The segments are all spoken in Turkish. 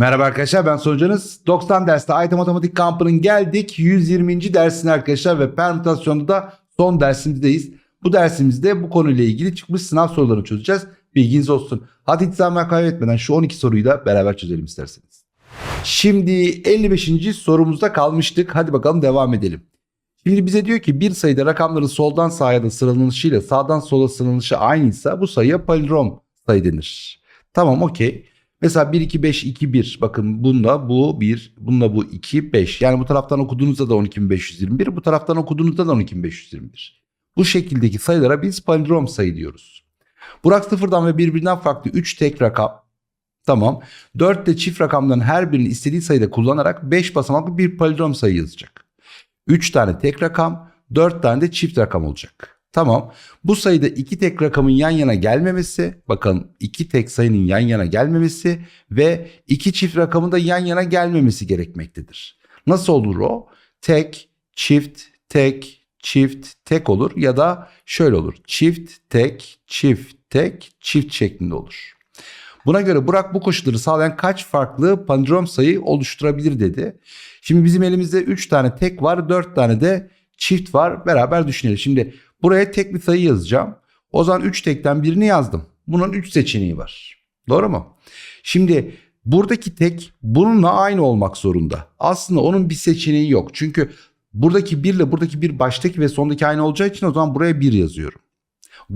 Merhaba arkadaşlar ben Sonucanız. 90 derste AYT Matematik kampının geldik 120. dersine arkadaşlar ve permütasyonda da son dersimizdeyiz. Bu dersimizde bu konuyla ilgili çıkmış sınav sorularını çözeceğiz. Bilginiz olsun. Hadi hiç zaman kaybetmeden şu 12 soruyu da beraber çözelim isterseniz. Şimdi 55. sorumuzda kalmıştık. Hadi bakalım devam edelim. Şimdi bize diyor ki bir sayıda rakamların soldan sağa da sıralanışıyla sağdan sola sıralanışı aynıysa bu sayıya palindrom sayı denir. Tamam okey. Mesela 1, 2, 5, 2, 1. Bakın bunda bu 1, bunda bu 2, 5. Yani bu taraftan okuduğunuzda da 12.521, bu taraftan okuduğunuzda da 12.521. Bu şekildeki sayılara biz palindrom sayı diyoruz. Burak sıfırdan ve birbirinden farklı 3 tek rakam. Tamam. 4 de çift rakamların her birini istediği sayıda kullanarak 5 basamaklı bir palindrom sayı yazacak. 3 tane tek rakam, 4 tane de çift rakam olacak. Tamam. Bu sayıda iki tek rakamın yan yana gelmemesi, bakın iki tek sayının yan yana gelmemesi ve iki çift rakamın da yan yana gelmemesi gerekmektedir. Nasıl olur o? Tek, çift, tek, çift, tek olur ya da şöyle olur. Çift, tek, çift, tek, çift şeklinde olur. Buna göre Burak bu koşulları sağlayan kaç farklı palindrom sayı oluşturabilir dedi. Şimdi bizim elimizde 3 tane tek var, 4 tane de çift var. Beraber düşünelim. Şimdi buraya tek bir sayı yazacağım. O zaman 3 tekten birini yazdım. Bunun 3 seçeneği var. Doğru mu? Şimdi buradaki tek bununla aynı olmak zorunda. Aslında onun bir seçeneği yok. Çünkü buradaki 1 ile buradaki 1 baştaki ve sondaki aynı olacağı için o zaman buraya 1 yazıyorum.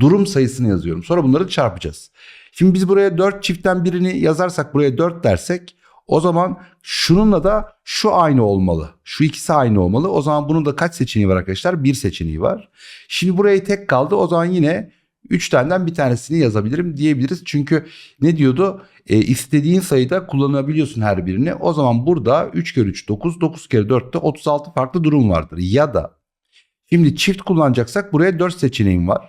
Durum sayısını yazıyorum. Sonra bunları çarpacağız. Şimdi biz buraya 4 çiftten birini yazarsak buraya 4 dersek o zaman şununla da şu aynı olmalı. Şu ikisi aynı olmalı. O zaman bunun da kaç seçeneği var arkadaşlar? Bir seçeneği var. Şimdi buraya tek kaldı. O zaman yine 3 taneden bir tanesini yazabilirim diyebiliriz. Çünkü ne diyordu? E, istediğin sayıda kullanabiliyorsun her birini. O zaman burada 3 kere 3 9, 9 kere 4 de 36 farklı durum vardır. Ya da şimdi çift kullanacaksak buraya 4 seçeneğim var.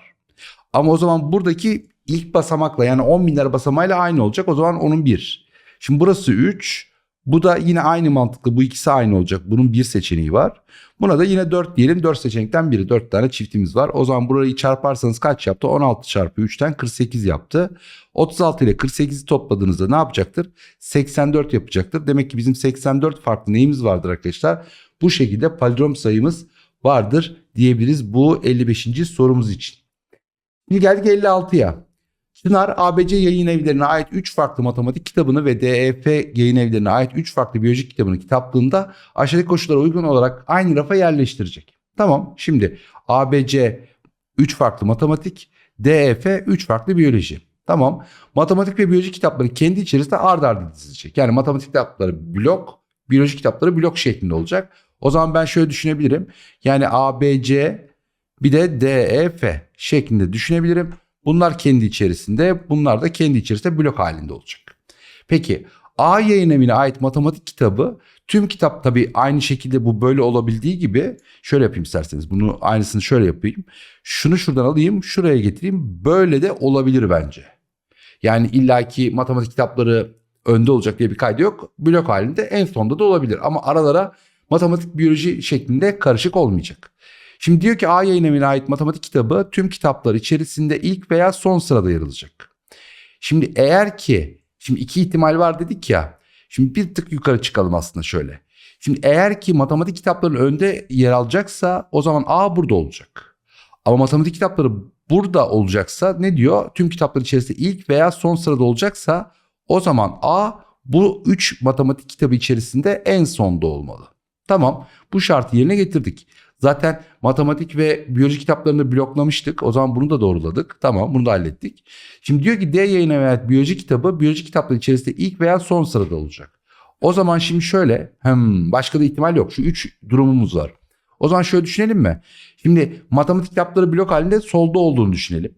Ama o zaman buradaki ilk basamakla yani 10 binler basamağıyla aynı olacak. O zaman onun 1. Şimdi burası 3. Bu da yine aynı mantıklı. Bu ikisi aynı olacak. Bunun bir seçeneği var. Buna da yine 4 diyelim. 4 seçenekten biri. 4 tane çiftimiz var. O zaman burayı çarparsanız kaç yaptı? 16 çarpı 3'ten 48 yaptı. 36 ile 48'i topladığınızda ne yapacaktır? 84 yapacaktır. Demek ki bizim 84 farklı neyimiz vardır arkadaşlar? Bu şekilde palindrom sayımız vardır diyebiliriz bu 55. sorumuz için. Şimdi geldik 56'ya. Çınar ABC yayın evlerine ait 3 farklı matematik kitabını ve DEF yayın evlerine ait 3 farklı biyolojik kitabını kitaplığında aşağıdaki koşullara uygun olarak aynı rafa yerleştirecek. Tamam şimdi ABC 3 farklı matematik, DEF 3 farklı biyoloji. Tamam matematik ve biyoloji kitapları kendi içerisinde ard arda dizilecek. Yani matematik kitapları blok, biyoloji kitapları blok şeklinde olacak. O zaman ben şöyle düşünebilirim. Yani ABC bir de DEF şeklinde düşünebilirim. Bunlar kendi içerisinde, bunlar da kendi içerisinde blok halinde olacak. Peki A yayın evine ait matematik kitabı tüm kitap tabii aynı şekilde bu böyle olabildiği gibi şöyle yapayım isterseniz. Bunu aynısını şöyle yapayım. Şunu şuradan alayım, şuraya getireyim. Böyle de olabilir bence. Yani illaki matematik kitapları önde olacak diye bir kaydı yok. Blok halinde en sonda da olabilir ama aralara matematik biyoloji şeklinde karışık olmayacak. Şimdi diyor ki A yayın evine ait matematik kitabı tüm kitaplar içerisinde ilk veya son sırada yer alacak. Şimdi eğer ki şimdi iki ihtimal var dedik ya. Şimdi bir tık yukarı çıkalım aslında şöyle. Şimdi eğer ki matematik kitapların önde yer alacaksa o zaman A burada olacak. Ama matematik kitapları burada olacaksa ne diyor? Tüm kitaplar içerisinde ilk veya son sırada olacaksa o zaman A bu 3 matematik kitabı içerisinde en sonda olmalı. Tamam bu şartı yerine getirdik. Zaten matematik ve biyoloji kitaplarını bloklamıştık. O zaman bunu da doğruladık. Tamam bunu da hallettik. Şimdi diyor ki D yayına ait biyoloji kitabı biyoloji kitapları içerisinde ilk veya son sırada olacak. O zaman şimdi şöyle hmm, başka da ihtimal yok. Şu üç durumumuz var. O zaman şöyle düşünelim mi? Şimdi matematik kitapları blok halinde solda olduğunu düşünelim.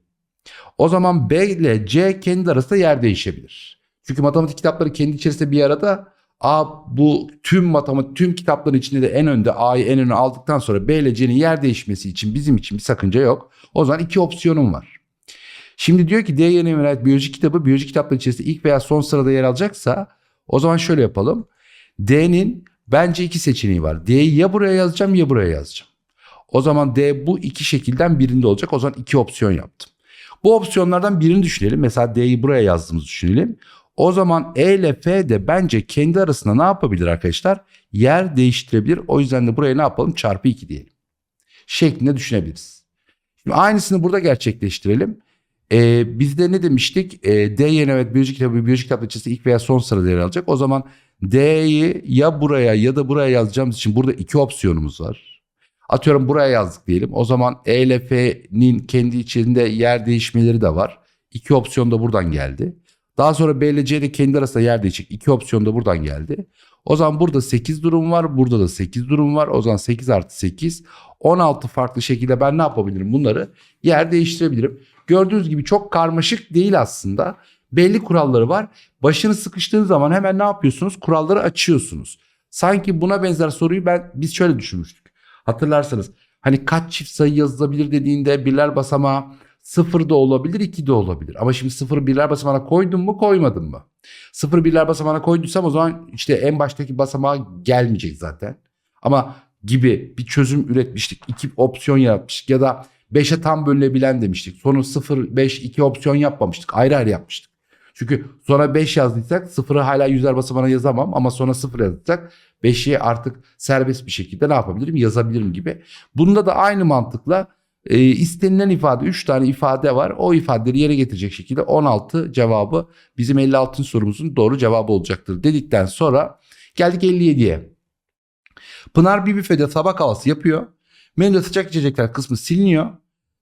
O zaman B ile C kendi arasında yer değişebilir. Çünkü matematik kitapları kendi içerisinde bir arada A bu tüm matematik tüm kitapların içinde de en önde A'yı en öne aldıktan sonra B ile C'nin yer değişmesi için bizim için bir sakınca yok. O zaman iki opsiyonum var. Şimdi diyor ki D yerine ait biyoloji kitabı biyoloji kitapları içerisinde ilk veya son sırada yer alacaksa o zaman şöyle yapalım. D'nin bence iki seçeneği var. D'yi ya buraya yazacağım ya buraya yazacağım. O zaman D bu iki şekilden birinde olacak. O zaman iki opsiyon yaptım. Bu opsiyonlardan birini düşünelim. Mesela D'yi buraya yazdığımızı düşünelim. O zaman E ile F de bence kendi arasında ne yapabilir arkadaşlar? Yer değiştirebilir. O yüzden de buraya ne yapalım? Çarpı 2 diyelim. Şeklinde düşünebiliriz. Şimdi aynısını burada gerçekleştirelim. Ee, bizde ne demiştik? Ee, D yerine evet biyolojik kitabı, biyolojik kitap açısı ilk veya son sırada yer alacak. O zaman D'yi ya buraya ya da buraya yazacağımız için burada iki opsiyonumuz var. Atıyorum buraya yazdık diyelim. O zaman E ile F'nin kendi içinde yer değişmeleri de var. İki opsiyon da buradan geldi. Daha sonra B ile C de kendi arasında yer değişecek. İki opsiyon da buradan geldi. O zaman burada 8 durum var. Burada da 8 durum var. O zaman 8 artı 8. 16 farklı şekilde ben ne yapabilirim? Bunları yer değiştirebilirim. Gördüğünüz gibi çok karmaşık değil aslında. Belli kuralları var. Başını sıkıştığınız zaman hemen ne yapıyorsunuz? Kuralları açıyorsunuz. Sanki buna benzer soruyu ben biz şöyle düşünmüştük. Hatırlarsanız hani kaç çift sayı yazılabilir dediğinde birler basamağı sıfır da olabilir iki de olabilir. Ama şimdi sıfırı birler basamağına koydum mu koymadım mı? Sıfır birler basamağına koyduysam o zaman işte en baştaki basamağa gelmeyecek zaten. Ama gibi bir çözüm üretmiştik. iki opsiyon yaratmıştık ya da 5'e tam bölünebilen demiştik. Sonra 0, 5, 2 opsiyon yapmamıştık. Ayrı ayrı yapmıştık. Çünkü sonra 5 yazdıysak 0'ı hala yüzler basamağına yazamam ama sonra 0 yazdıysak 5'i artık serbest bir şekilde ne yapabilirim yazabilirim gibi. Bunda da aynı mantıkla e, istenilen ifade 3 tane ifade var. O ifadeleri yere getirecek şekilde 16 cevabı bizim 56. sorumuzun doğru cevabı olacaktır dedikten sonra geldik 57'ye. Pınar bir büfede tabak havası yapıyor. Menüde sıcak içecekler kısmı siliniyor.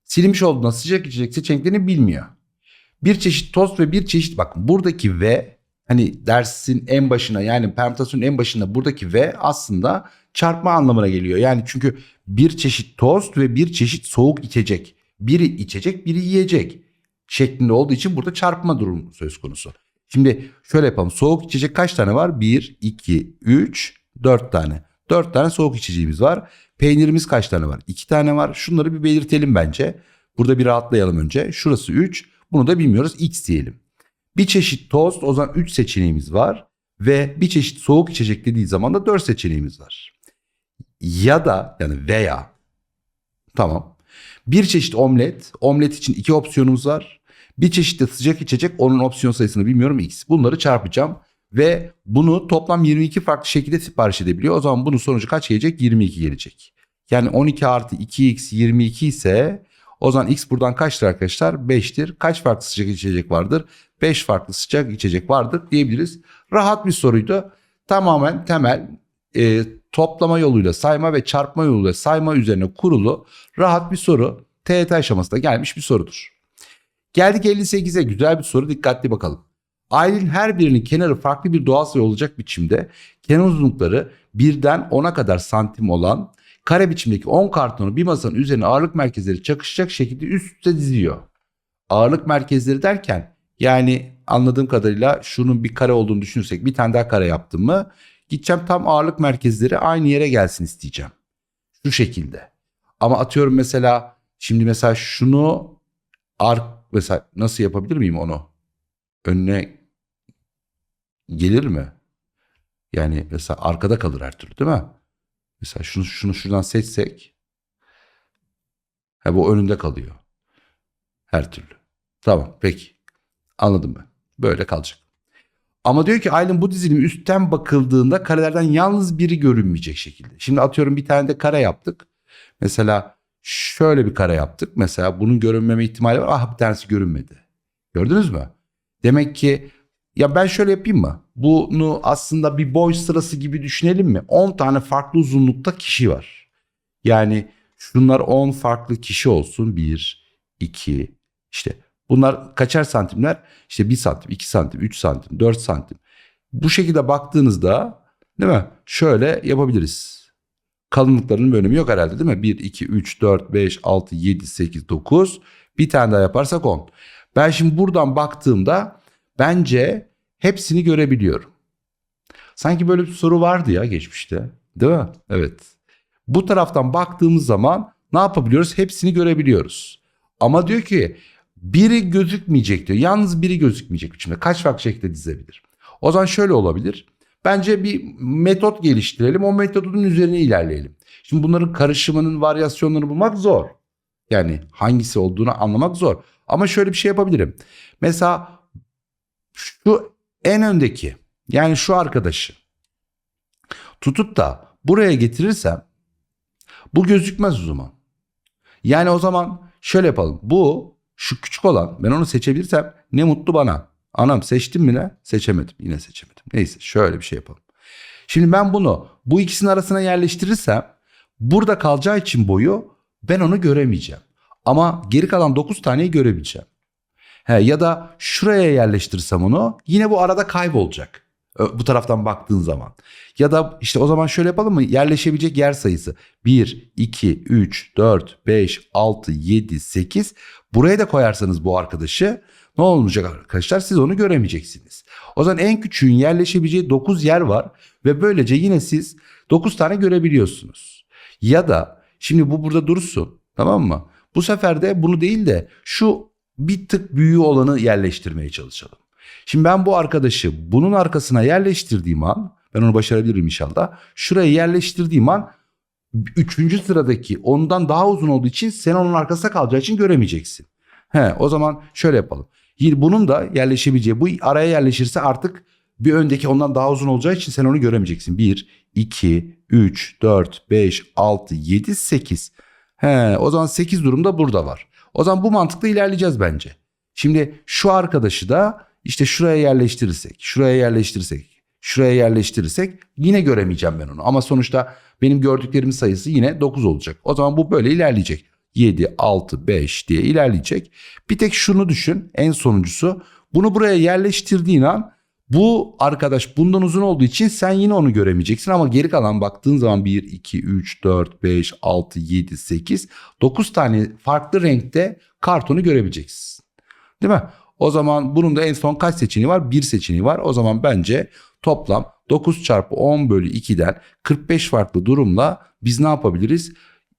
Silinmiş olduğunda sıcak içecek seçeneklerini bilmiyor. Bir çeşit tost ve bir çeşit bak buradaki ve hani dersin en başına yani permütasyonun en başında buradaki ve aslında çarpma anlamına geliyor. Yani çünkü bir çeşit tost ve bir çeşit soğuk içecek. Biri içecek biri yiyecek şeklinde olduğu için burada çarpma durumu söz konusu. Şimdi şöyle yapalım. Soğuk içecek kaç tane var? 1, 2, 3, 4 tane. 4 tane soğuk içeceğimiz var. Peynirimiz kaç tane var? 2 tane var. Şunları bir belirtelim bence. Burada bir rahatlayalım önce. Şurası 3. Bunu da bilmiyoruz. X diyelim. Bir çeşit tost o zaman 3 seçeneğimiz var. Ve bir çeşit soğuk içecek dediği zaman da 4 seçeneğimiz var. Ya da yani veya tamam. Bir çeşit omlet. Omlet için iki opsiyonumuz var. Bir çeşit de sıcak içecek. Onun opsiyon sayısını bilmiyorum X. Bunları çarpacağım. Ve bunu toplam 22 farklı şekilde sipariş edebiliyor. O zaman bunun sonucu kaç gelecek? 22 gelecek. Yani 12 artı 2x 22 ise o zaman x buradan kaçtır arkadaşlar? 5'tir. Kaç farklı sıcak içecek vardır? 5 farklı sıcak içecek vardır diyebiliriz. Rahat bir soruydu. Tamamen temel e, toplama yoluyla sayma ve çarpma yoluyla sayma üzerine kurulu rahat bir soru. TET aşamasında gelmiş bir sorudur. Geldik 58'e güzel bir soru dikkatli bakalım. Ailenin her birinin kenarı farklı bir doğal sayı olacak biçimde kenar uzunlukları birden 10'a kadar santim olan kare biçimdeki 10 kartonu bir masanın üzerine ağırlık merkezleri çakışacak şekilde üst üste diziyor. Ağırlık merkezleri derken yani anladığım kadarıyla şunun bir kare olduğunu düşünürsek bir tane daha kare yaptım mı gideceğim tam ağırlık merkezleri aynı yere gelsin isteyeceğim. Şu şekilde. Ama atıyorum mesela şimdi mesela şunu ark mesela nasıl yapabilir miyim onu? Önüne gelir mi? Yani mesela arkada kalır her türlü değil mi? Mesela şunu şunu şuradan seçsek ha bu önünde kalıyor. Her türlü. Tamam peki. Anladım ben. Böyle kalacak. Ama diyor ki Aylin bu dizilim üstten bakıldığında karelerden yalnız biri görünmeyecek şekilde. Şimdi atıyorum bir tane de kare yaptık. Mesela şöyle bir kare yaptık. Mesela bunun görünmeme ihtimali var. Ah bir tanesi görünmedi. Gördünüz mü? Demek ki ya ben şöyle yapayım mı? Bunu aslında bir boy sırası gibi düşünelim mi? 10 tane farklı uzunlukta kişi var. Yani şunlar 10 farklı kişi olsun. 1, 2, işte bunlar kaçar santimler? İşte 1 santim, 2 santim, 3 santim, 4 santim. Bu şekilde baktığınızda değil mi? Şöyle yapabiliriz. Kalınlıklarının bir önemi yok herhalde değil mi? 1, 2, 3, 4, 5, 6, 7, 8, 9. Bir tane daha yaparsak 10. Ben şimdi buradan baktığımda bence hepsini görebiliyorum. Sanki böyle bir soru vardı ya geçmişte. Değil mi? Evet. Bu taraftan baktığımız zaman ne yapabiliyoruz? Hepsini görebiliyoruz. Ama diyor ki biri gözükmeyecek diyor. Yalnız biri gözükmeyecek biçimde. Kaç farklı şekilde dizebilir? O zaman şöyle olabilir. Bence bir metot geliştirelim. O metodun üzerine ilerleyelim. Şimdi bunların karışımının varyasyonlarını bulmak zor. Yani hangisi olduğunu anlamak zor. Ama şöyle bir şey yapabilirim. Mesela şu en öndeki yani şu arkadaşı tutup da buraya getirirsem bu gözükmez o zaman. Yani o zaman şöyle yapalım. Bu şu küçük olan ben onu seçebilirsem ne mutlu bana. Anam seçtim mi ne? Seçemedim. Yine seçemedim. Neyse şöyle bir şey yapalım. Şimdi ben bunu bu ikisinin arasına yerleştirirsem burada kalacağı için boyu ben onu göremeyeceğim. Ama geri kalan 9 taneyi görebileceğim. He, ya da şuraya yerleştirsem onu yine bu arada kaybolacak. Bu taraftan baktığın zaman. Ya da işte o zaman şöyle yapalım mı? Yerleşebilecek yer sayısı 1, 2, 3, 4, 5, 6, 7, 8. Buraya da koyarsanız bu arkadaşı ne olacak arkadaşlar? Siz onu göremeyeceksiniz. O zaman en küçüğün yerleşebileceği 9 yer var ve böylece yine siz 9 tane görebiliyorsunuz. Ya da şimdi bu burada dursun tamam mı? Bu sefer de bunu değil de şu bir tık büyüğü olanı yerleştirmeye çalışalım. Şimdi ben bu arkadaşı bunun arkasına yerleştirdiğim an ben onu başarabilirim inşallah. Şuraya yerleştirdiğim an üçüncü sıradaki ondan daha uzun olduğu için sen onun arkasında kalacağı için göremeyeceksin. He, o zaman şöyle yapalım. Bunun da yerleşebileceği bu araya yerleşirse artık bir öndeki ondan daha uzun olacağı için sen onu göremeyeceksin. 1, 2, 3, 4, 5, 6, 7, 8. He, o zaman 8 durumda burada var. O zaman bu mantıkla ilerleyeceğiz bence. Şimdi şu arkadaşı da işte şuraya yerleştirirsek, şuraya yerleştirirsek, şuraya yerleştirirsek yine göremeyeceğim ben onu. Ama sonuçta benim gördüklerimin sayısı yine 9 olacak. O zaman bu böyle ilerleyecek. 7, 6, 5 diye ilerleyecek. Bir tek şunu düşün en sonuncusu. Bunu buraya yerleştirdiğin an bu arkadaş bundan uzun olduğu için sen yine onu göremeyeceksin ama geri kalan baktığın zaman 1, 2, 3, 4, 5, 6, 7, 8, 9 tane farklı renkte kartonu görebileceksin. Değil mi? O zaman bunun da en son kaç seçeneği var? Bir seçeneği var. O zaman bence toplam 9 çarpı 10 bölü 2'den 45 farklı durumla biz ne yapabiliriz?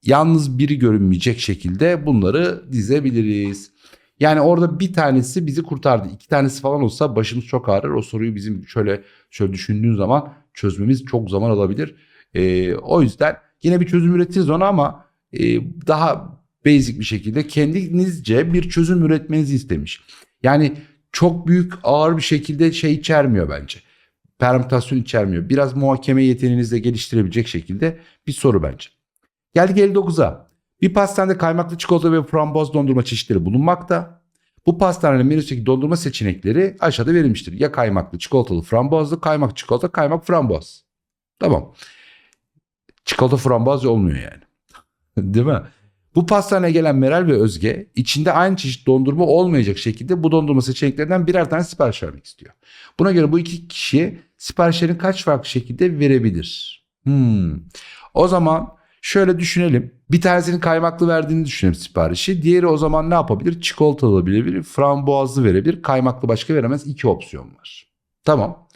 Yalnız biri görünmeyecek şekilde bunları dizebiliriz. Yani orada bir tanesi bizi kurtardı. İki tanesi falan olsa başımız çok ağrır. O soruyu bizim şöyle şöyle düşündüğün zaman çözmemiz çok zaman alabilir. Ee, o yüzden yine bir çözüm üretiriz ona ama e, daha basic bir şekilde kendinizce bir çözüm üretmenizi istemiş. Yani çok büyük ağır bir şekilde şey içermiyor bence. Permütasyon içermiyor. Biraz muhakeme yeteneğinizi de geliştirebilecek şekilde bir soru bence. Geldik 59'a. Bir pastanede kaymaklı çikolata ve frambuaz dondurma çeşitleri bulunmakta. Bu pastanenin menüsündeki dondurma seçenekleri aşağıda verilmiştir. Ya kaymaklı, çikolatalı, frambuazlı, kaymak çikolata, kaymak frambuaz. Tamam. Çikolata frambuaz olmuyor yani. Değil mi? Bu pastaneye gelen Meral ve Özge içinde aynı çeşit dondurma olmayacak şekilde bu dondurma seçeneklerinden birer tane sipariş vermek istiyor. Buna göre bu iki kişi siparişlerini kaç farklı şekilde verebilir? Hmm. O zaman şöyle düşünelim. Bir tanesinin kaymaklı verdiğini düşünelim siparişi. Diğeri o zaman ne yapabilir? Çikolatalı olabilir, frambuazlı verebilir. Kaymaklı başka veremez. İki opsiyon var. Tamam.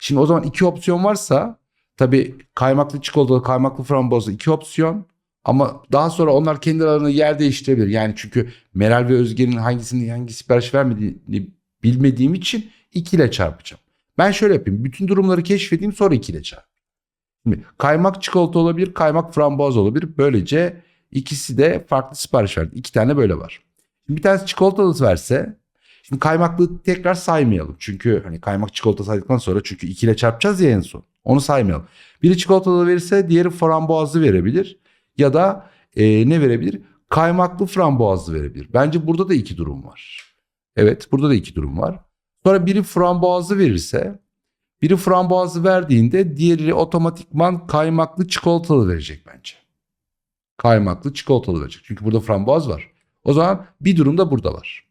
Şimdi o zaman iki opsiyon varsa tabii kaymaklı çikolatalı, kaymaklı frambuazlı iki opsiyon. Ama daha sonra onlar kendi aralarında yer değiştirebilir. Yani çünkü Meral ve Özge'nin hangisini hangi sipariş vermediğini bilmediğim için 2 ile çarpacağım. Ben şöyle yapayım. Bütün durumları keşfedeyim sonra 2 ile çarp. Kaymak çikolata olabilir, kaymak frambuaz olabilir. Böylece ikisi de farklı sipariş verdi. İki tane böyle var. Şimdi bir tanesi çikolatalı verse Şimdi kaymaklı tekrar saymayalım. Çünkü hani kaymak çikolata saydıktan sonra çünkü 2 ile çarpacağız ya en son. Onu saymayalım. Biri çikolatalı verirse diğeri frambuazlı verebilir. Ya da e, ne verebilir? Kaymaklı frambuazlı verebilir. Bence burada da iki durum var. Evet burada da iki durum var. Sonra biri frambuazlı verirse biri frambuazlı verdiğinde diğeri otomatikman kaymaklı çikolatalı verecek bence. Kaymaklı çikolatalı verecek. Çünkü burada frambuaz var. O zaman bir durum da burada var.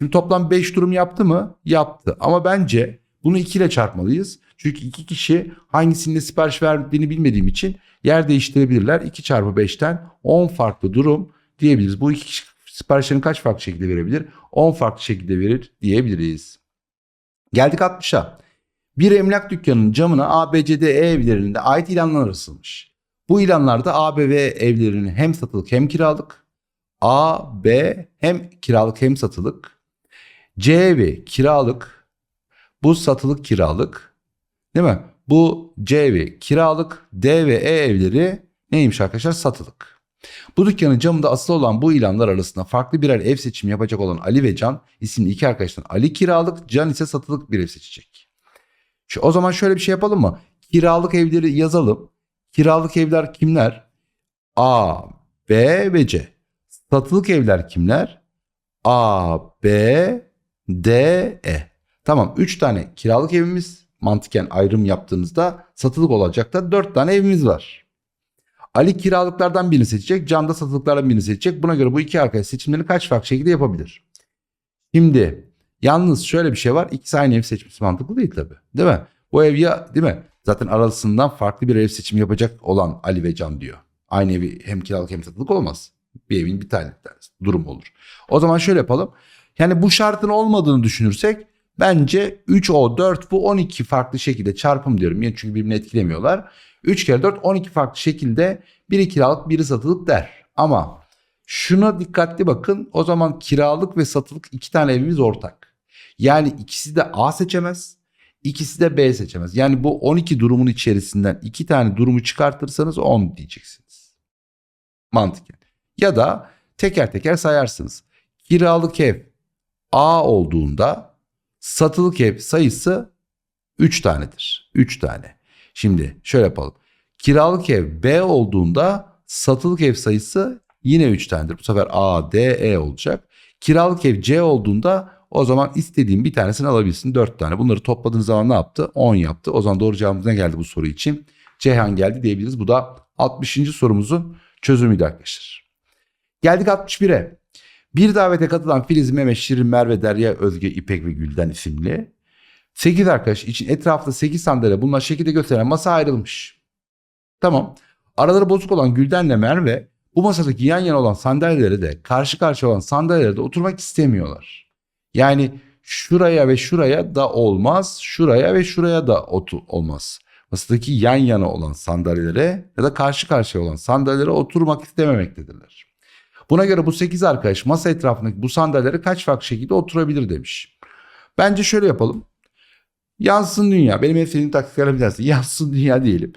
Şimdi toplam 5 durum yaptı mı? Yaptı. Ama bence bunu 2 ile çarpmalıyız. Çünkü iki kişi hangisinde sipariş verdiğini bilmediğim için yer değiştirebilirler. 2 çarpı 5'ten 10 farklı durum diyebiliriz. Bu iki kişi siparişlerini kaç farklı şekilde verebilir? 10 farklı şekilde verir diyebiliriz. Geldik 60'a. Bir emlak dükkanının camına A, B, C, D, E evlerinde ait ilanlar asılmış. Bu ilanlarda A, B ve evlerinin hem satılık hem kiralık. A, B hem kiralık hem satılık. C ve kiralık. Bu satılık kiralık. Değil mi? Bu C ve kiralık. D ve E evleri neymiş arkadaşlar? Satılık. Bu dükkanın camında asılı olan bu ilanlar arasında farklı birer ev seçimi yapacak olan Ali ve Can isimli iki arkadaştan Ali kiralık, Can ise satılık bir ev seçecek. O zaman şöyle bir şey yapalım mı? Kiralık evleri yazalım. Kiralık evler kimler? A, B ve C. Satılık evler kimler? A, B, D, E. Tamam 3 tane kiralık evimiz mantıken ayrım yaptığımızda satılık olacak da 4 tane evimiz var. Ali kiralıklardan birini seçecek. Can da satılıklardan birini seçecek. Buna göre bu iki arkadaş seçimlerini kaç farklı şekilde yapabilir? Şimdi yalnız şöyle bir şey var. İkisi aynı ev seçmesi mantıklı değil tabii. Değil mi? Bu ev ya değil mi? Zaten arasından farklı bir ev seçimi yapacak olan Ali ve Can diyor. Aynı evi hem kiralık hem satılık olmaz. Bir evin bir tane durum olur. O zaman şöyle yapalım. Yani bu şartın olmadığını düşünürsek bence 3O 4 bu 12 farklı şekilde çarpım diyorum. Yani çünkü birbirini etkilemiyorlar. 3 kere 4 12 farklı şekilde biri kiralık biri satılık der. Ama şuna dikkatli bakın. O zaman kiralık ve satılık iki tane evimiz ortak. Yani ikisi de A seçemez. ikisi de B seçemez. Yani bu 12 durumun içerisinden iki tane durumu çıkartırsanız 10 diyeceksiniz. Mantıken. Ya da teker teker sayarsınız. Kiralık ev A olduğunda satılık ev sayısı 3 tanedir. 3 tane. Şimdi şöyle yapalım. Kiralık ev B olduğunda satılık ev sayısı yine 3 tanedir. Bu sefer A, D, E olacak. Kiralık ev C olduğunda o zaman istediğin bir tanesini alabilirsin. 4 tane. Bunları topladığın zaman ne yaptı? 10 yaptı. O zaman doğru cevabımız ne geldi bu soru için? Ceyhan geldi diyebiliriz. Bu da 60. sorumuzun çözümüydü arkadaşlar. Geldik 61'e. Bir davete katılan Filiz, Mehmet, Şirin, Merve, Derya, Özge, İpek ve Gülden isimli 8 arkadaş için etrafta 8 sandalye bulunan şekilde gösteren masa ayrılmış. Tamam. Araları bozuk olan Gülden'le Merve bu masadaki yan yana olan sandalyelere de karşı karşıya olan sandalyelere de oturmak istemiyorlar. Yani şuraya ve şuraya da olmaz, şuraya ve şuraya da otur olmaz. Masadaki yan yana olan sandalyelere ya da karşı karşıya olan sandalyelere oturmak istememektedirler. Buna göre bu 8 arkadaş masa etrafındaki bu sandalyelere kaç farklı şekilde oturabilir demiş. Bence şöyle yapalım. Yansın dünya. Benim en sevdiğim taktiklerden bir. Yansın dünya diyelim.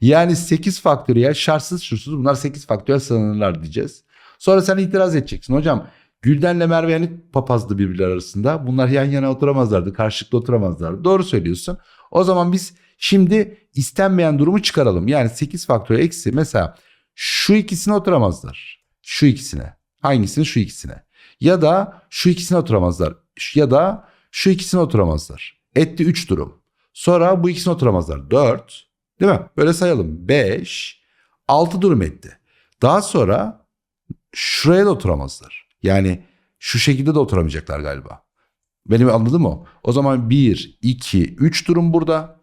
Yani 8 faktöriyel şartsız şursuz bunlar 8 faktöriyel sınırlar diyeceğiz. Sonra sen itiraz edeceksin. Hocam Gülden'le Merve yani papazdı birbirleri arasında. Bunlar yan yana oturamazlardı. Karşılıklı oturamazlardı. Doğru söylüyorsun. O zaman biz şimdi istenmeyen durumu çıkaralım. Yani 8 faktöriyel eksi mesela şu ikisine oturamazlar. Şu ikisine. Hangisini? Şu ikisine. Ya da şu ikisine oturamazlar. Ya da şu ikisine oturamazlar. Etti 3 durum. Sonra bu ikisine oturamazlar. 4. Değil mi? Böyle sayalım. 5. 6 durum etti. Daha sonra şuraya da oturamazlar. Yani şu şekilde de oturamayacaklar galiba. Benim anladın mı? O zaman 1, 2, 3 durum burada.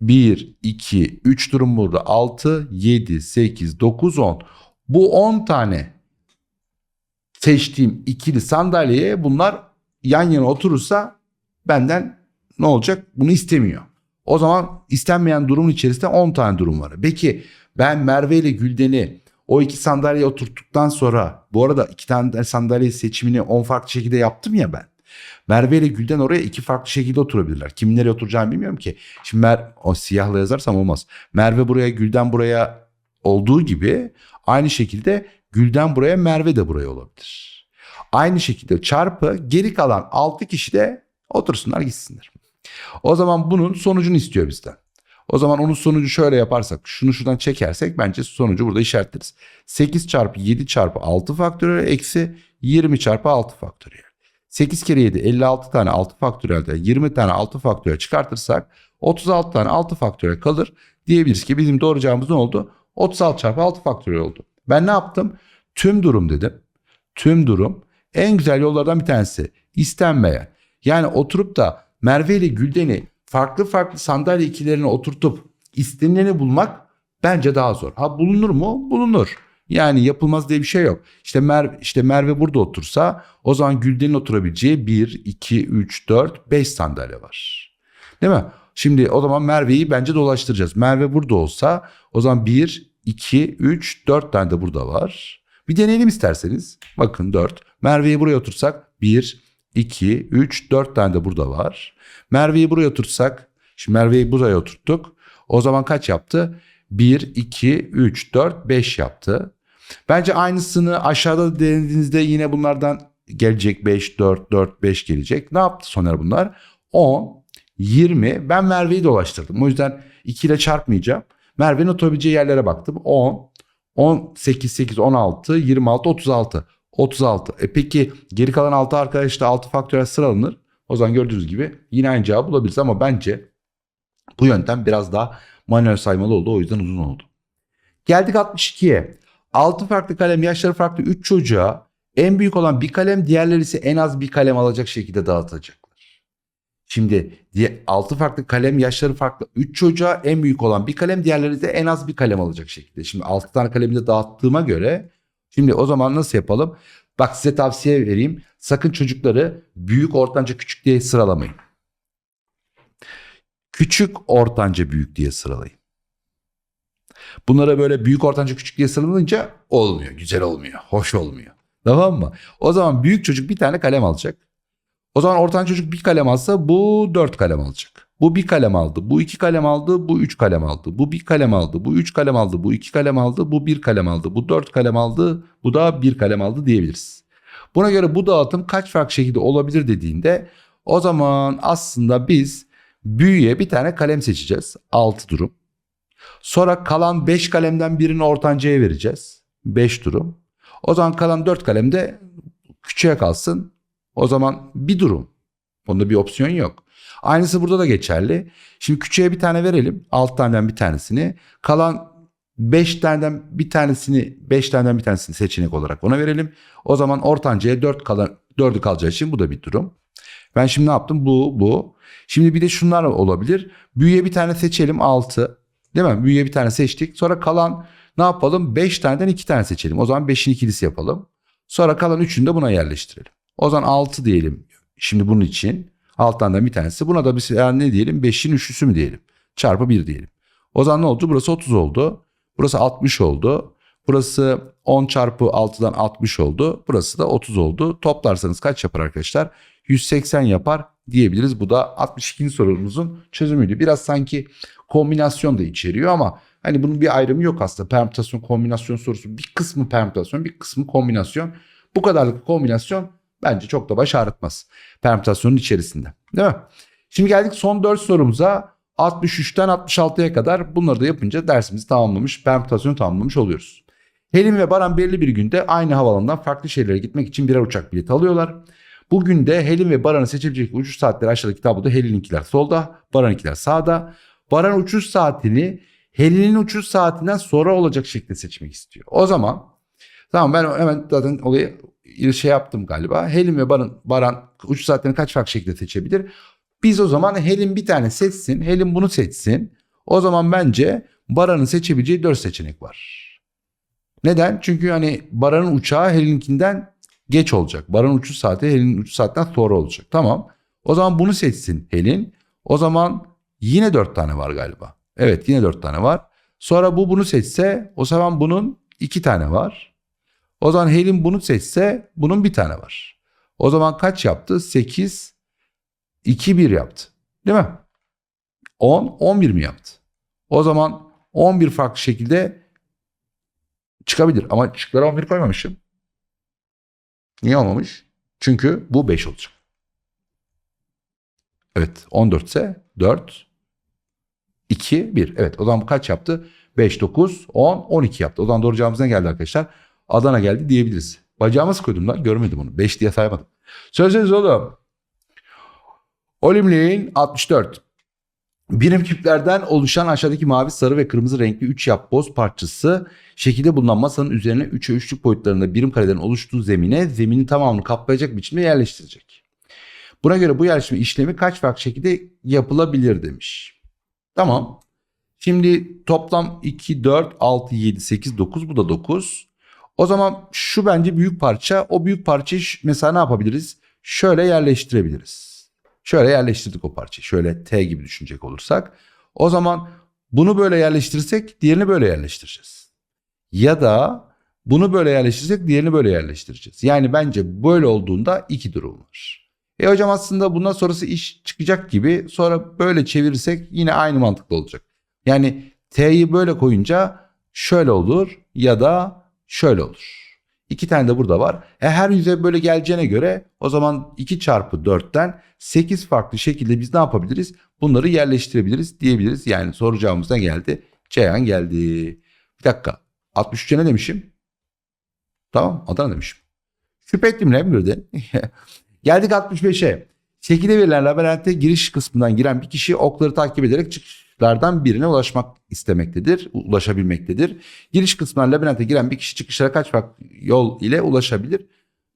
1, 2, 3 durum burada. 6, 7, 8, 9, 10. Bu 10 tane seçtiğim ikili sandalyeye bunlar yan yana oturursa benden ne olacak? Bunu istemiyor. O zaman istenmeyen durumun içerisinde 10 tane durum var. Peki ben Merve ile Gülden'i o iki sandalyeye oturttuktan sonra bu arada iki tane sandalye seçimini 10 farklı şekilde yaptım ya ben. Merve ile Gülden oraya iki farklı şekilde oturabilirler. Kim nereye oturacağını bilmiyorum ki. Şimdi Mer o siyahla yazarsam olmaz. Merve buraya Gülden buraya olduğu gibi aynı şekilde Gülden buraya Merve de buraya olabilir. Aynı şekilde çarpı geri kalan 6 kişi de otursunlar gitsinler. O zaman bunun sonucunu istiyor bizden. O zaman onun sonucu şöyle yaparsak şunu şuradan çekersek bence sonucu burada işaretleriz. 8 çarpı 7 çarpı 6 faktöriyel eksi 20 çarpı 6 faktöriyel. 8 kere 7 56 tane 6 faktöriyelden 20 tane 6 faktöriyel çıkartırsak 36 tane 6 faktöriyel kalır. Diyebiliriz ki bizim doğru cevabımız ne oldu? 36 çarpı 6 faktöriyel oldu. Ben ne yaptım? Tüm durum dedim. Tüm durum en güzel yollardan bir tanesi istenmeyen. Yani oturup da Merve ile Gülden'i farklı farklı sandalye ikilerine oturtup istenileni bulmak bence daha zor. Ha bulunur mu? Bulunur. Yani yapılmaz diye bir şey yok. İşte Merve, işte Merve burada otursa o zaman Gülden'in oturabileceği 1, 2, 3, 4, 5 sandalye var. Değil mi? Şimdi o zaman Merve'yi bence dolaştıracağız. Merve burada olsa o zaman 1, 2, 3, 4 tane de burada var. Bir deneyelim isterseniz. Bakın 4. Merve'yi buraya otursak 1, 2, 3, 4 tane de burada var. Merve'yi buraya oturtsak. Şimdi Merve'yi buraya oturttuk. O zaman kaç yaptı? 1, 2, 3, 4, 5 yaptı. Bence aynısını aşağıda denediğinizde yine bunlardan gelecek 5, 4, 4, 5 gelecek. Ne yaptı Soner bunlar? 10, 20. Ben Merve'yi dolaştırdım. O yüzden 2 ile çarpmayacağım. Merve'nin oturabileceği yerlere baktım. 10, 18, 8, 16, 26, 36. 36. E peki geri kalan 6 arkadaşlar 6 faktörel sıralanır. O zaman gördüğünüz gibi yine aynı cevabı bulabiliriz ama bence bu yöntem biraz daha manuel saymalı oldu. O yüzden uzun oldu. Geldik 62'ye. 6 farklı kalem yaşları farklı 3 çocuğa en büyük olan bir kalem diğerleri ise en az bir kalem alacak şekilde dağıtacaklar. Şimdi 6 farklı kalem yaşları farklı 3 çocuğa en büyük olan bir kalem diğerleri de en az bir kalem alacak şekilde. Şimdi 6 tane kalemi de dağıttığıma göre şimdi o zaman nasıl yapalım? Bak size tavsiye vereyim. Sakın çocukları büyük, ortanca, küçük diye sıralamayın. Küçük, ortanca, büyük diye sıralayın. Bunlara böyle büyük, ortanca, küçük diye sıralayınca olmuyor. Güzel olmuyor. Hoş olmuyor. Tamam mı? O zaman büyük çocuk bir tane kalem alacak. O zaman ortanca çocuk bir kalem alsa bu dört kalem alacak. Bu bir kalem aldı. Bu iki kalem aldı. Bu üç kalem aldı. Bu bir kalem aldı. Bu üç kalem aldı. Bu iki kalem aldı. Bu bir kalem aldı. Bu dört kalem aldı. Bu da bir kalem aldı diyebiliriz. Buna göre bu dağıtım kaç farklı şekilde olabilir dediğinde o zaman aslında biz büyüye bir tane kalem seçeceğiz. 6 durum. Sonra kalan 5 kalemden birini ortancaya vereceğiz. 5 durum. O zaman kalan 4 kalem de küçüğe kalsın. O zaman bir durum. Bunda bir opsiyon yok. Aynısı burada da geçerli. Şimdi küçüğe bir tane verelim. 6 taneden bir tanesini. Kalan 5 taneden bir tanesini 5 taneden bir tanesini seçenek olarak ona verelim. O zaman ortancaya 4 kalan 4'ü kalacağı için bu da bir durum. Ben şimdi ne yaptım? Bu, bu. Şimdi bir de şunlar olabilir. Büyüye bir tane seçelim 6. Değil mi? Büyüye bir tane seçtik. Sonra kalan ne yapalım? 5 taneden 2 tane seçelim. O zaman 5'in ikilisi yapalım. Sonra kalan 3'ünü de buna yerleştirelim. O zaman 6 diyelim. Şimdi bunun için 6 taneden bir tanesi. Buna da bir yani ne diyelim? 5'in üçlüsü mü diyelim? Çarpı 1 diyelim. O zaman ne oldu? Burası 30 oldu. Burası 60 oldu. Burası 10 çarpı 6'dan 60 oldu. Burası da 30 oldu. Toplarsanız kaç yapar arkadaşlar? 180 yapar diyebiliriz. Bu da 62. sorumuzun çözümüydü. Biraz sanki kombinasyon da içeriyor ama hani bunun bir ayrımı yok aslında. Permütasyon kombinasyon sorusu bir kısmı permütasyon bir kısmı kombinasyon. Bu kadarlık kombinasyon bence çok da baş ağrıtmaz permütasyonun içerisinde. Değil mi? Şimdi geldik son 4 sorumuza. 63'ten 66'ya kadar bunları da yapınca dersimizi tamamlamış, permütasyonu tamamlamış oluyoruz. Helin ve Baran belirli bir günde aynı havalandan farklı şehirlere gitmek için birer uçak bileti alıyorlar. Bugün de Helin ve Baran'ı seçebilecek uçuş saatleri aşağıdaki tabloda Helin'inkiler solda, Baran'ınkiler sağda. Baran uçuş saatini Helin'in uçuş saatinden sonra olacak şekilde seçmek istiyor. O zaman tamam ben hemen zaten olayı şey yaptım galiba. Helin ve Baran, Baran uçuş saatlerini kaç farklı şekilde seçebilir? Biz o zaman Helin bir tane seçsin. Helin bunu seçsin. O zaman bence Baran'ın seçebileceği 4 seçenek var. Neden? Çünkü hani Baran'ın uçağı Helin'inkinden geç olacak. Baran'ın uçuş saati Helin'in uçuş saatten sonra olacak. Tamam. O zaman bunu seçsin Helin. O zaman yine 4 tane var galiba. Evet yine 4 tane var. Sonra bu bunu seçse o zaman bunun 2 tane var. O zaman Helin bunu seçse bunun bir tane var. O zaman kaç yaptı? 8, 2, 1 yaptı. Değil mi? 10, 11 mi yaptı? O zaman 11 farklı şekilde çıkabilir. Ama şıklara 11 koymamışım. Niye olmamış? Çünkü bu 5 olacak. Evet 14 ise 4, 2, 1. Evet o zaman bu kaç yaptı? 5, 9, 10, 12 yaptı. O zaman doğru cevabımız ne geldi arkadaşlar? Adana geldi diyebiliriz. Bacağıma koydum lan görmedim onu. 5 diye saymadım. Sözleriniz oğlum. Olimliğin 64. Birim küplerden oluşan aşağıdaki mavi, sarı ve kırmızı renkli 3 yapboz parçası şekilde bulunan masanın üzerine 3'e 3'lük boyutlarında birim karelerin oluştuğu zemine zeminin tamamını kaplayacak biçimde yerleştirecek. Buna göre bu yerleştirme işlemi kaç farklı şekilde yapılabilir demiş. Tamam. Şimdi toplam 2, 4, 6, 7, 8, 9 bu da 9. O zaman şu bence büyük parça. O büyük parçayı mesela ne yapabiliriz? Şöyle yerleştirebiliriz. Şöyle yerleştirdik o parçayı. Şöyle T gibi düşünecek olursak. O zaman bunu böyle yerleştirirsek diğerini böyle yerleştireceğiz. Ya da bunu böyle yerleştirirsek diğerini böyle yerleştireceğiz. Yani bence böyle olduğunda iki durum var. E hocam aslında bundan sonrası iş çıkacak gibi sonra böyle çevirirsek yine aynı mantıklı olacak. Yani T'yi böyle koyunca şöyle olur ya da şöyle olur. İki tane de burada var. E her yüze böyle geleceğine göre o zaman 2 çarpı 4'ten 8 farklı şekilde biz ne yapabiliriz? Bunları yerleştirebiliriz diyebiliriz. Yani soru cevabımız ne geldi? Ceyhan geldi. Bir dakika. 63'e ne demişim? Tamam Adana demişim. Şüphe ettim lan böyle. Geldik 65'e. Şekilde verilen labirentte giriş kısmından giren bir kişi okları takip ederek çıkışlardan birine ulaşmak istemektedir, ulaşabilmektedir. Giriş kısmından labirente giren bir kişi çıkışlara kaç farklı yol ile ulaşabilir?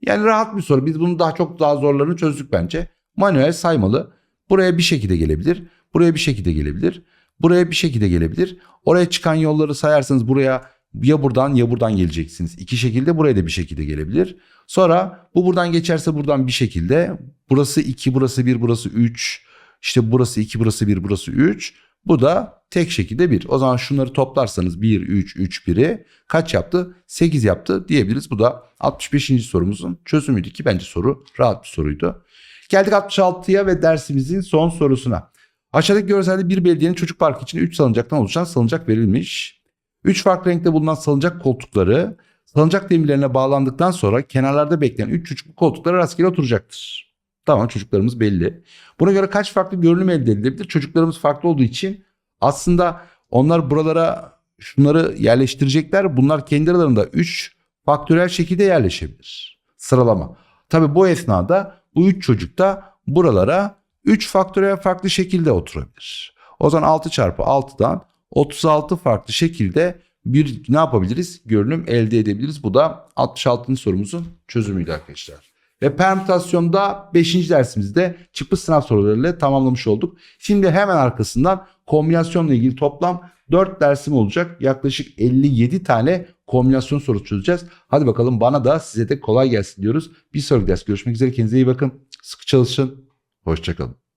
Yani rahat bir soru. Biz bunu daha çok daha zorlarını çözdük bence. Manuel saymalı. Buraya bir şekilde gelebilir. Buraya bir şekilde gelebilir. Buraya bir şekilde gelebilir. Oraya çıkan yolları sayarsanız buraya ya buradan ya buradan geleceksiniz. İki şekilde buraya da bir şekilde gelebilir. Sonra bu buradan geçerse buradan bir şekilde. Burası 2, burası 1, burası 3. İşte burası 2, burası 1, burası 3. Bu da tek şekilde 1. O zaman şunları toplarsanız 1, 3, 3, 1'i kaç yaptı? 8 yaptı diyebiliriz. Bu da 65. sorumuzun çözümüydü ki bence soru rahat bir soruydu. Geldik 66'ya ve dersimizin son sorusuna. Aşağıdaki görselde bir belediyenin çocuk parkı için 3 salıncaktan oluşan salıncak verilmiş. 3 farklı renkte bulunan salıncak koltukları salıncak demirlerine bağlandıktan sonra kenarlarda bekleyen 3 çocuk bu koltuklara rastgele oturacaktır. Tamam çocuklarımız belli. Buna göre kaç farklı görünüm elde edilebilir? Çocuklarımız farklı olduğu için aslında onlar buralara şunları yerleştirecekler. Bunlar kendi aralarında 3 faktörel şekilde yerleşebilir. Sıralama. Tabi bu esnada bu 3 çocuk da buralara 3 faktörel farklı şekilde oturabilir. O zaman 6 çarpı 6'dan 36 farklı şekilde bir ne yapabiliriz? Görünüm elde edebiliriz. Bu da 66. sorumuzun çözümüydü arkadaşlar. Ve permütasyonda 5. dersimizde çıkmış sınav sorularıyla tamamlamış olduk. Şimdi hemen arkasından kombinasyonla ilgili toplam 4 dersim olacak. Yaklaşık 57 tane kombinasyon sorusu çözeceğiz. Hadi bakalım bana da size de kolay gelsin diyoruz. Bir sonraki ders görüşmek üzere. Kendinize iyi bakın. Sıkı çalışın. Hoşçakalın.